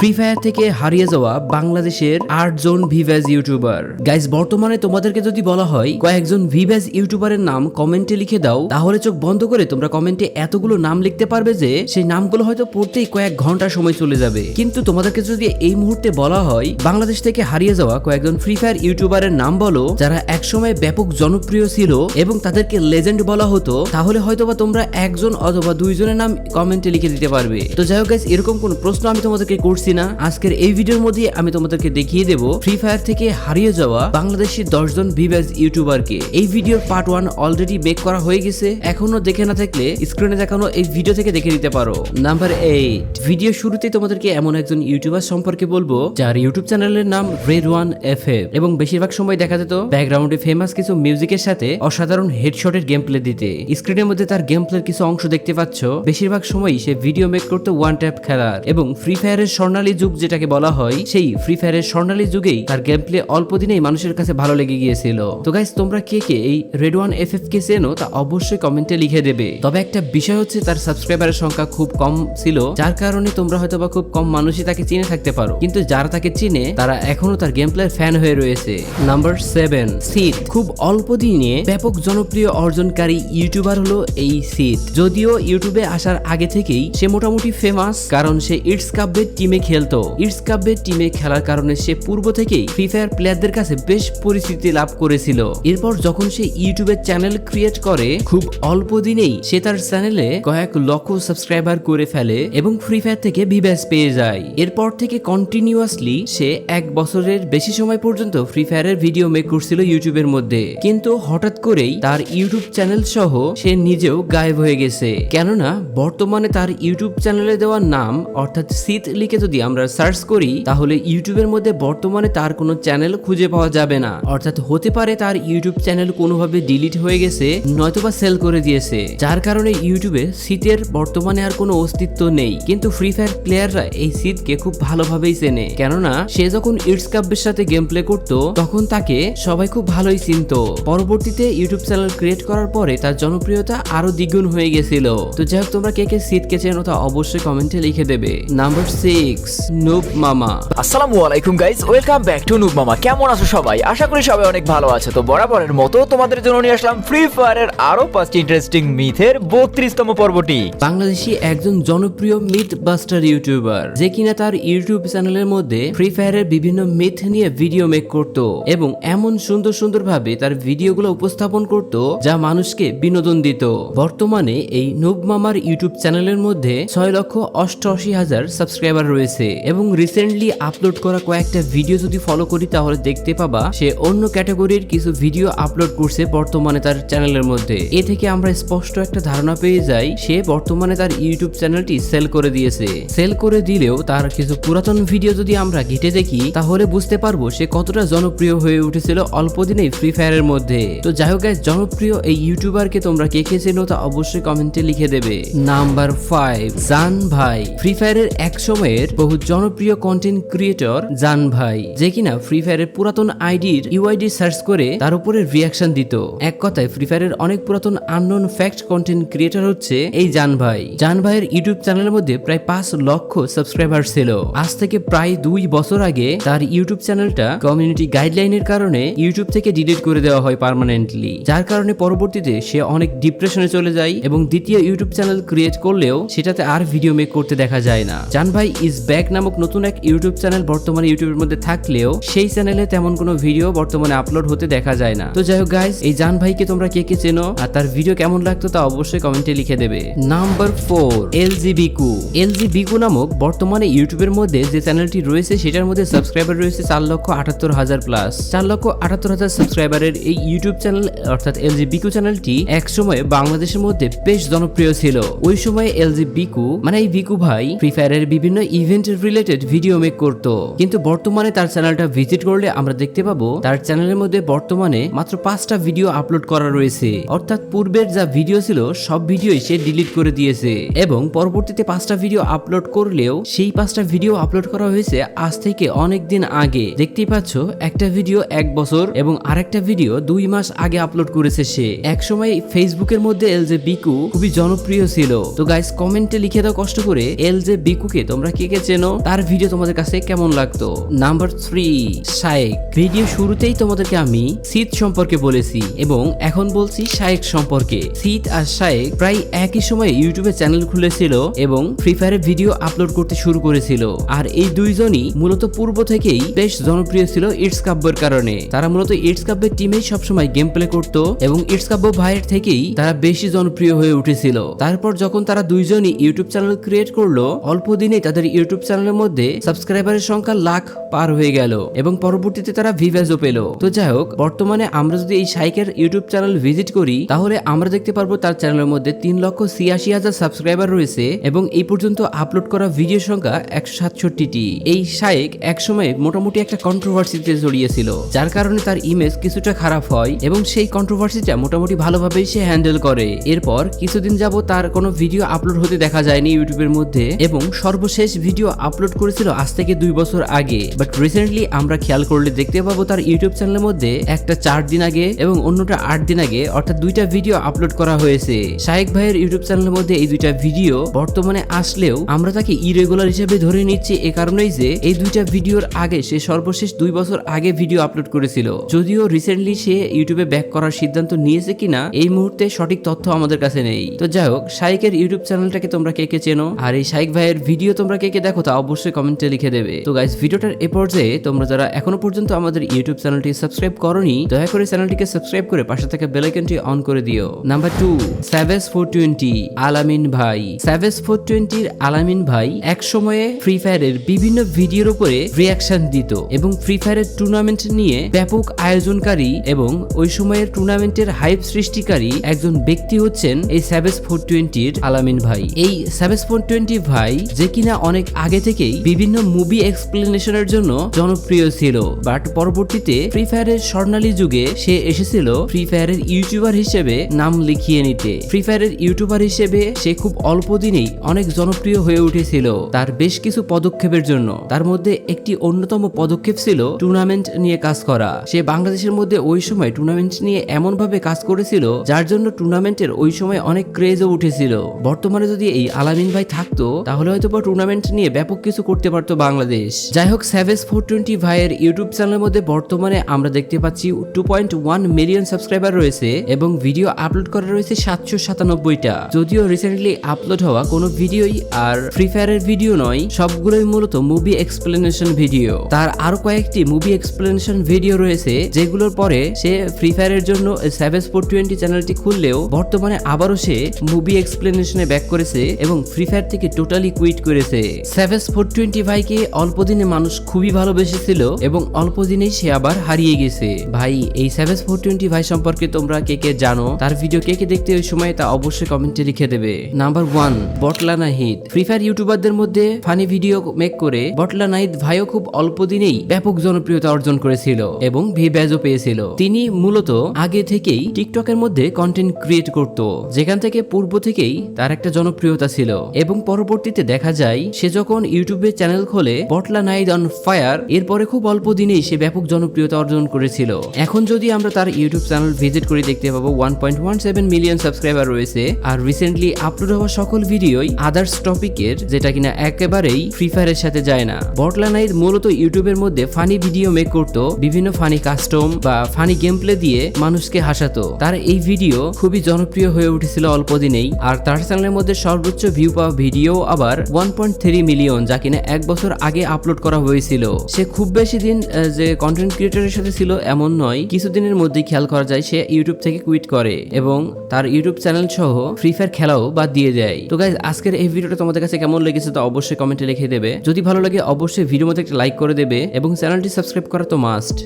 Free fire থেকে হারিয়ে যাওয়া বাংলাদেশের আটজন ভিভ্যাজ ইউটিউবার গাইজ বর্তমানে তোমাদেরকে যদি বলা হয় কয়েকজন ভিভ্যাজ ইউটিউবারের নাম কমেন্টে লিখে দাও তাহলে চোখ বন্ধ করে তোমরা কমেন্টে এতগুলো নাম লিখতে পারবে যে সেই নামগুলো হয়তো পড়তেই কয়েক ঘণ্টা সময় চলে যাবে। কিন্তু তোমাদেরকে যদি এই মুহূর্তে বলা হয় বাংলাদেশ থেকে হারিয়ে যাওয়া কয়েকজন ফ্রি ফায়ার ইউটিউবারের নাম বলো যারা একসময় ব্যাপক জনপ্রিয় ছিল এবং তাদেরকে লেজেন্ড বলা হতো তাহলে হয়তোবা তোমরা একজন অথবা দুইজনের নাম কমেন্টে লিখে দিতে পারবে। তো যাই হোক guys, এরকম কোন প্রশ্ন আমি তোমাদেরকে করছি না। আজকের এই ভিডিওর মধ্যে আমি তোমাদেরকে দেখিয়ে দেব ফ্রি ফায়ার থেকে হারিয়ে যাওয়া বাংলাদেশি দশজন ভিভাস ইউটিউবারকে এই ভিডিওর পার্ট ওয়ান অলরেডি মেক করা হয়ে গেছে। এখনও দেখে না থাকলে স্ক্রিনে দেখানো এই ভিডিও থেকে দেখে নিতে পারো। নাম্বার এইট ভিডিও শুরুতেই তোমাদেরকে এমন একজন ইউটিউবার সম্পর্কে বলব, যার ইউটিউব চ্যানেলের নাম রেড ওয়ান এফ এবং বেশিরভাগ সময় দেখা যেত ব্যাকগ্রাউন্ডে ফেমাস কিছু মিউজিকের সাথে অসাধারণ হেডশটের গেম প্লে দিতে। স্ক্রিনের মধ্যে তার গেম প্লের কিছু অংশ দেখতে পাচ্ছ। বেশিরভাগ সময়ই সে ভিডিও মেক করতে ওয়ান ট্যাপ খেলার। এবং ফ্রি ফায়ারের স্বর্ণালী যুগ যেটাকে বলা হয়, সেই ফ্রি ফায়ারের স্বর্ণালী যুগেই তার গেম প্লে অল্প দিনেই মানুষের কাছে ভালো লেগে গিয়েছিল। তো গাইস তোমরা কে কে এই রেড ওয়ান এফ এফ কে চেনো তা অবশ্যই কমেন্টে লিখে দেবে। তবে একটা বিষয় হচ্ছে তার সাবস্ক্রাইবারের সংখ্যা খুব কম ছিল, যার কারণে তোমরা হয়তো বা খুব কম মানুষই তাকে চিনে থাকতে পারো। কিন্তু যারা তাকে চিনে, তারা এখনও তার গেম প্লের ফ্যান হয়ে রয়েছে। নাম্বার সেভেন সিট খুব অল্প দিনে ব্যাপক জনপ্রিয় অর্জনকারী ইউটিউবার হলো এই সিট যদিও ইউটিউবে আসার আগে থেকেই সে মোটামুটি ফেমাস কারণ সে ইটস কাব্যের টিমে খেলতো। ইটস কাব্যের টিমে খেলার কারণে সে পূর্ব থেকেই ফ্রি ফায়ার প্লেয়ারদের কাছে বেশ পরিচিতি লাভ করেছিল। এরপর যখন সে ইউটিউবে চ্যানেল ক্রিয়েট করে, খুব অল্প দিনেই সে তার চ্যানেলে কয়েক লক্ষ সাবস্ক্রাইবার করে ফেলে এবং ফ্রি ফায়ার থেকে ভিভ্যাস পেয়ে যায়। এরপর থেকে কন্টিনিউয়াসলি সে এক বছরের বেশি সময় পর্যন্ত ফ্রি ফায়ারের ভিডিও মেক করছিল ইউটিউবের মধ্যে। কিন্তু হঠাৎ করেই তার ইউটিউব চ্যানেল সহ সে নিজেও গায়েব হয়ে গেছে। কেননা, বর্তমানে তার ইউটিউব চ্যানেলে দেওয়া নাম, অর্থাৎ সিট লিখে যদি আমরা সার্চ করি, তাহলে ইউটিউবের মধ্যে বর্তমানে তার কোনো চ্যানেল খুঁজে পাওয়া যাবে না। অর্থাৎ হতে পারে তার ইউটিউব চ্যানেল কোনোভাবে ডিলিট হয়ে গেছে, নয়তোবা সেল করে দিয়েছে। যার কারণে ইউটিউবে শীতের বর্তমানে আর কোনো অস্তিত্ব নেই। কিন্তু ফ্রি ফায়ার প্লেয়াররা এই শীতকে খুব ভালোভাবেই চেনে। কেননা, সে যখন ইটস কাব্যের সাথে গেম প্লে করতো, তখন তাকে সবাই খুব ভালোই চিনত। পরবর্তীতে ইউটিউব চ্যানেল ক্রিয়েট করার পরে তার জনপ্রিয়তা আরও দ্বিগুণ হয়ে গেছিল। তো যাই হোক, তোমরা কে কে শীতকে চেনো তা অবশ্যই কমেন্টে লিখে দেবে। নাম্বার সিক্স নুব মামা আসসালামু আলাইকুম guys welcome back to noob Mama কেমন আছো সবাই? আশা করি সবাই অনেক ভালো আছে। তো বরাবরের মতো তোমাদের জন্য নিয়ে আসলাম ফ্রি ফায়ারের আরও পাঁচটি ইন্টারেস্টিং মিথের বত্রিশতম পর্বটি। বাংলাদেশি একজন জনপ্রিয় মিথ বাস্টার ইউটিউবার যে কিনা তার ইউটিউব চ্যানেলের মধ্যে ফ্রি ফায়ারের বিভিন্ন মিথ নিয়ে ভিডিও মেক করত এবং এমন সুন্দর সুন্দর ভাবে তার ভিডিওগুলো উপস্থাপন করত যা মানুষকে বিনোদন দিত। বর্তমানে এই নুব মামার ইউটিউব চ্যানেলের মধ্যে ছয় লক্ষ অষ্টআশি হাজার সাবস্ক্রাইবার রয়েছে। এবং রিসেন্টলি আপলোড করা কয়েকটা ভিডিও যদি ফলো করি তাহলে দেখতে পাবা সে অন্য ক্যাটাগরির কিছু ভিডিও আপলোড করছে বর্তমানে তার চ্যানেলের মধ্যে। এ থেকে আমরা স্পষ্ট একটা ধারণা পেয়ে যাই, সে বর্তমানে তার ইউটিউব চ্যানেলটি সেল করে দিয়েছে। সেল করে দিলেও তার কিছু পুরাতন ভিডিও যদি আমরা ঘেটে দেখি, তাহলে বুঝতে পারব সে কতটা জনপ্রিয় হয়ে উঠেছিল অল্প দিনেই ফ্রি ফায়ারের মধ্যে। তো যাই হোক জনপ্রিয় এই ইউটিউবারকে তোমরা কে কে চেনো তা অবশ্যই কমেন্টে লিখে দেবে। নাম্বার ফাইভ জান ভাই। ফ্রি ফায়ারের এক সময়ের বহু জনপ্রিয় কন্টেন্ট ক্রিয়েটর জান ভাই, যে কিনা ফ্রি ফায়ারের পুরাতন আইডির ইউআইডি সার্চ করে তার উপরে রিয়াকশন দিত। এক কথায় ফ্রি ফায়ারের অনেক পুরাতন আননোন ফ্যাক্ট কন্টেন্ট ক্রিয়েটর হচ্ছে এই জান ভাই। জান ভাইয়ের ইউটিউব চ্যানেলের মধ্যে প্রায় পাঁচ লক্ষ সাবস্ক্রাইবার ছিল। আজ থেকে প্রায় দুই বছর আগে তার ইউটিউব চ্যানেলটা কমিউনিটি গাইডলাইনের কারণে ইউটিউব থেকে ডিলিট করে দেওয়া হয় পার্মানেন্টলি যার কারণে পরবর্তীতে সে অনেক ডিপ্রেশনে চলে যায় এবং দ্বিতীয় ইউটিউব চ্যানেল ক্রিয়েট করলেও সেটাতে আর ভিডিও মেক করতে দেখা যায় না। জান ভাই ইজ ব্যাক নামক নতুন এক ইউটিউব চ্যানেল বর্তমানে ইউটিউবের মধ্যে থাকলেও সেই চ্যানেলে তেমন কোনো ভিডিও বর্তমানে আপলোড হতে দেখা যায় না। তো যাই হোক গাইস এই জান ভাইকে তোমরা কে কে চেনো আর তার ভিডিও কেমন লাগতো তা অবশ্যই কমেন্টে লিখে দেবে। নাম্বার ফোর এল জি বিকু এল জি বিকু নামক বর্তমানে ইউটিউবের মধ্যে যে চ্যানেলটি রয়েছে সেটার মধ্যে সাবস্ক্রাইবার রয়েছে চার লক্ষ আটাত্তর হাজার প্লাস চার লক্ষ আটাত্তর হাজার সাবস্ক্রাইবারের এই ইউটিউব চ্যানেল অর্থাৎ এল জি বিকু চ্যানেলটি এক সময় বাংলাদেশের মধ্যে বেশ জনপ্রিয় ছিল। ওই সময় এল জি বিকু মানে এই বিকু ভাই ফ্রি ফায়ারের বিভিন্ন ইভেন্ট রিলেটেড ভিডিও মেক করত। কিন্তু বর্তমানে তার চ্যানেলটা ভিজিট করলে আমরা দেখতে পাবো, তার চ্যানেলের মধ্যে বর্তমানে মাত্র পাঁচটা ভিডিও আপলোড করা রয়েছে। অর্থাৎ পূর্বের যা ভিডিও ছিল, সব ভিডিওই সে ডিলিট করে দিয়েছে। এবং পরবর্তীতে পাঁচটা ভিডিও আপলোড করলেও, সেই পাঁচটা ভিডিও আপলোড করা হয়েছে আজ থেকে অনেক দিন আগে। দেখতেই পাচ্ছ, একটা ভিডিও এক বছর এবং আরেকটা ভিডিও দুই মাস আগে আপলোড করেছে সে। একসময় ফেসবুকের মধ্যে এল জে বিকু খুবই জনপ্রিয় ছিল। তো গাইস কমেন্টে লিখে দাও কষ্ট করে এল জে বিকুকে তোমরা কে কে চেনো? তার ভিডিও তোমাদের কাছে কেমন লাগতো? নাম্বার থ্রি শায়েক। ভিডিও শুরুতেই তোমাদেরকে আমি শীত সম্পর্কে বলেছি এবং এখন বলছি শায়েক সম্পর্কে। শীত আর শায়েক প্রায় একই সময়ে ইউটিউবে চ্যানেল খুলেছিল এবং ফ্রি ফায়ারের ভিডিও আপলোড করতে শুরু করেছিল। আর এই দুইজনই মূলত পূর্ব থেকেই বেশ জনপ্রিয় ছিল ইটস কাব্যের কারণে। তারা মূলত ইটস কাব্যের টিমেই সবসময় গেম প্লে করত এবং ইটস কাব্য ভাইয়ের থেকেই তারা বেশি জনপ্রিয় হয়ে উঠেছিল। তারপর যখন তারা দুইজনই ইউটিউব চ্যানেল ক্রিয়েট করল, অল্প দিনেই তাদের ইউটিউব চ্যানেলের মধ্যে সাবস্ক্রাইবারের সংখ্যা লাখ পার হয়ে গেল এবং পরবর্তীতে তারা ভিভ্যাজও পেল। তো যাই হোক, বর্তমানে আমরা যদি এই সাইকের ইউটিউব চ্যানেল ভিজিট করি, তাহলে আমরা দেখতে পারব তার চ্যানেলের মধ্যে তিন লক্ষ ছিয়াশি হাজার সাবস্ক্রাইবার রয়েছে এবং এই পর্যন্ত আপলোড করা ভিডিও সংখ্যা একশো সাতষট্টিটি। এই শায়েক একসময় মোটামুটি একটা কন্ট্রোভার্সিতে জড়িয়েছিল, যার কারণে তার ইমেজ কিছুটা খারাপ হয় এবং সেই কন্ট্রোভার্সিটা মোটামুটি ভালোভাবেই সে হ্যান্ডেল করে। এরপর কিছুদিন যাব তার কোনো ভিডিও আপলোড হতে দেখা যায়নি ইউটিউবের মধ্যে এবং সর্বশেষ ভিডিও আপলোড করেছিল আজ থেকে দুই বছর আগে। বাট রিসেন্টলি আমরা খেয়াল করলে দেখতে পাবো তার ইউটিউব চ্যানেলের মধ্যে একটা চার দিন আগে এবং অন্যটা আট দিন আগে অর্থাৎ দুইটা ভিডিও আপলোড করা হয়েছে। শাহেক ভাইয়ের ইউটিউব চ্যানেলের মধ্যে এই দুইটা ভিডিও বর্তমানে আসলেও আমরা তাকে ইরেগুলার হিসেবে ধরে নিচ্ছি এ কারণেই যে এই দুইটা ভিডিওর আগে সে সর্বশেষ দুই বছর আগে ভিডিও আপলোড করেছিল। যদিও রিসেন্টলি সে ইউটিউবে ব্যাক করার সিদ্ধান্ত নিয়েছে কিনা, এই মুহূর্তে সঠিক তথ্য আমাদের কাছে নেই। তো যাই হোক শাইকের ইউটিউব চ্যানেলটাকে তোমরা কে কে চেনো? আর এই শাইক ভাইয়ের ভিডিও তোমরা কে কে দেখো? তা, অবশ্যই কমেন্টে লিখে দেবে। তো গাইস ভিডিওটার এ পর্যায়ে তোমরা যারা এখনও পর্যন্ত আমাদের ইউটিউব চ্যানেলটি সাবস্ক্রাইব করনি, দয়া করে চ্যানেলটিকে সাবস্ক্রাইব করে পাশে থেকে বেল আইকনটি অন করে দিও। Number two savage four twenty Alamin ভাই। স্যাভেজ ফোর টোয়েন্টির আলামিন ভাই এক সময়ে ফ্রি ফায়ারের বিভিন্ন ভিডিওর উপরে রিয়াকশন দিত এবং ফ্রি ফায়ারের টুর্নামেন্ট নিয়ে ব্যাপক আয়োজনকারী এবং ওই সময়ের টুর্নামেন্টের হাইপ সৃষ্টিকারী একজন ব্যক্তি হচ্ছেন এই স্যাভেজ ফোর টোয়েন্টির আলামিন ভাই। এই স্যাভেজ ফোর টোয়েন্টি ভাই যে কিনা অনেক আগে থেকেই বিভিন্ন মুভি এক্সপ্লেনেশনের জন্য জনপ্রিয় ছিল। বাট পরবর্তীতে ফ্রি ফায়ারের স্বর্ণালী যুগে সে এসেছিল ফ্রি ফায়ারের ইউটিউবার হিসেবে নাম লিখিয়ে নিতে। ফ্রি ফায়ারের ইউটিউবার হিসেবে সে খুব অল্প দিনেই অনেক জনপ্রিয় হয়ে উঠেছিল তার বেশ কিছু পদক্ষেপের জন্য। তার মধ্যে একটি অন্যতম পদক্ষেপ ছিল টুর্নামেন্ট নিয়ে কাজ করা। সে বাংলাদেশের মধ্যে ওই সময় টুর্নামেন্ট নিয়ে এমন ভাবে কাজ করেছিল, যার জন্য টুর্নামেন্টের ওই সময় অনেক ক্রেজও উঠেছিল। বর্তমানে যদি এই আলামিন ভাই থাকতো, তাহলে হয়তো বা টুর্নামেন্ট নিয়ে ব্যাপক কিছু করতে পারতো বাংলাদেশ। যাই হোক স্যাভেজ ফোর টোয়েন্টি ভাইয়ের ইউটিউব চ্যানেলের মধ্যে বর্তমানে আমরা দেখতে পাচ্ছি two point one million subscriber রয়েছে এবং ভিডিও আপলোড করা রয়েছে সাতশো সাতানব্বইটা। যদিও রিসেন্টলি আপলোড হওয়া কোনো ভিডিওই আর ফ্রি ফায়ারের ভিডিও নয়, সবগুলোই মূলত মুভি এক্সপ্লেনেশন ভিডিও তার আরও কয়েকটি মুভি এক্সপ্লেনেশন ভিডিও রয়েছে, যেগুলোর পরে সে ফ্রি ফায়ারের জন্য সেভেন ফোর টোয়েন্টি চ্যানেলটি খুললেও বর্তমানে আবারও সে মুভি এক্সপ্লেনেশনে ব্যাক করেছে এবং ফ্রি ফায়ার থেকে টোটালি কুইট করেছে। সেভেন ফোর টোয়েন্টি ভাইকে অল্প দিনে মানুষ খুবই ভালোবেসেছিল এবং অল্প দিনেই সে আবার হারিয়ে গেছে। ভাই, এই সেভেন ফোর টোয়েন্টি ভাই সম্পর্কে তোমরা কে কে জানো? তার ভিডিও কে কে দেখতে ওই সময় তা অবশ্যই কমেন্টে লিখে দেবে। নাম্বার ওয়ান বটলা নাহিদ ফ্রি ফায়ার ইউটিউবারদের মধ্যে ফানি ভিডিও মেক করে বটলা নাহিদ ভাইও খুব অল্প দিনেই ব্যাপক জনপ্রিয়তা অর্জন করেছিল এবং ভি ব্যাজও পেয়েছিল। তিনি মূলত আগে থেকেই টিকটকের মধ্যে কন্টেন্ট ক্রিয়েট করত, যেখান থেকে পূর্ব থেকেই তার একটা জনপ্রিয়তা ছিল। এবং পরবর্তীতে দেখা যায়, সে যখন ইউটিউবে চ্যানেল খোলে বটলা নাইদ অন ফায়ার, এরপরে খুব অল্প দিনেই সে ব্যাপক জনপ্রিয়তা অর্জন করেছিল। এখন যদি আমরা তার ইউটিউব চ্যানেল ভিজিট করে দেখতে পাবো one point one seven million subscriber রয়েছে। আর রিসেন্টলি আপলোড হওয়া সকল ভিডিওই আদার্স টপিকের যেটা কিনা একেবারেই ফ্রি ফায়ারের সাথে যায় না। বটলা নাইদ মূলত ইউটিউবের মধ্যে ফানি ভিডিও মেক করতো, বিভিন্ন ফানি কাস্টম বা ফানি গেম প্লে দিয়ে মানুষকে হাসাতো। তার এই ভিডিও খুবই জনপ্রিয় হয়ে উঠেছিল অল্প দিনেই। আর তার চ্যানেলের মধ্যে সর্বোচ্চ ভিউ পাওয়া ভিডিও আবার ওয়ান পয়েন্ট থ্রি মিলিয়ন যা কিনা এক বছর আগে আপলোড করা হয়েছিল। সে খুব বেশি দিন যে কন্টেন্ট ক্রিয়েটরের সাথে ছিল এমন নয়, কিছুদিনের মধ্যেই খেয়াল করা যায় সে ইউটিউব থেকে কুইট করে এবং তার ইউটিউব চ্যানেল সহ ফ্রি ফায়ার খেলাও বাদ দিয়ে দেয়। তো গাইজ আজকের এই ভিডিওটা তোমাদের কাছে কেমন লেগেছে তা অবশ্যই কমেন্টে লিখে দেবে। যদি ভালো লাগে, অবশ্যই ভিডিও মধ্যে একটা লাইক করে দেবে এবং চ্যানেলটি সাবস্ক্রাইব করা তো মাস্ট